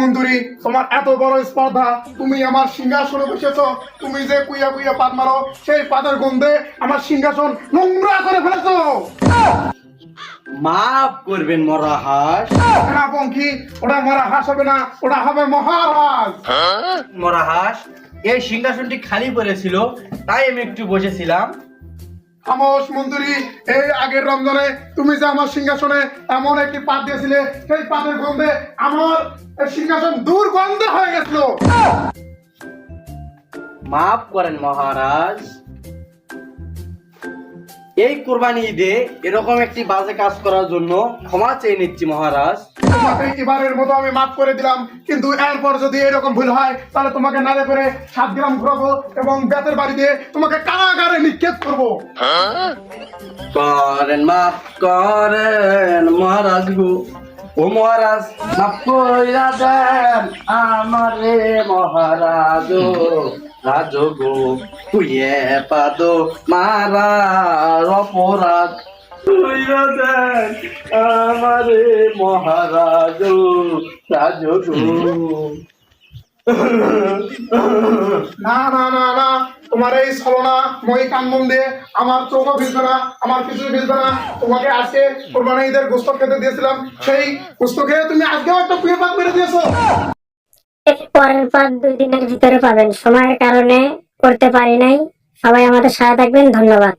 মন্তুরি তোমার এত বড় স্পর্ধা তুমি আমার সিংহাসনে বসেছো। তুমি যে কুইয়া কুইয়া পাত মারো সেই পাতের গন্ধে আমার সিংহাসন নোংরা করে ফেলেছো। মাফ করবেন মরাহাস না পঙ্খী ওটা মরা হাস হবে না ওটা হবে মহারাজ মরাহাস এই সিংহাসনটি খালি পড়েছিল তাই আমি একটু বসেছিলাম। খামোশ মন্তুরি, এই আগের রমজানে তুমি যে আমার সিংহাসনে এমন একটি পাত দিয়েছিলে, সেই পাতের গন্ধে আমার সিংহাসন দুর্গন্ধ হয়ে গেছিল। মাফ করেন মহারাজ। এই কোরবানি ঈদে এরকম একটি বাজে কাজ করার জন্য ক্ষমা চেয়ে নিচ্ছি মহারাজ। তোমাকে এবারের মতো আমি মাফ করে দিলাম কিন্তু এরপর যদি এরকম ভুল হয় তাহলে তোমাকে নালে করে সাত গ্রাম ঘুরাবো এবং বেতের বাড়ি দিয়ে তোমাকে কারাগারে নিক্ষেপ করব। করেন মাফ করেন মহারাজ গো। ও মহারাজ। মাফ কইরা দেন আমারে মহারাজ। রাজ গো তুইয়ে পাদ মারার অপরাধ। কইরা দেন আমারে মহারাজ। রাজ গো। না না না না। তোমার এই ছলনা, মই দিয়ে, আমার চোখও ভিজবে না, আমার কিছু ভিজবে না। তোমাকে আজকে কোরবানি ঈদের গোস্ত খেতে দিয়েছিলাম। সেই গোস্ত তুমি আজকেও একটা কুয়ে পাত মেরে দিয়েছ। পরের পার্ট দুই দিনের ভিতরে পাবেন। সময়ের কারণে করতে পারি নাই। সবাই আমাদের সাথে থাকবেন। ধন্যবাদ।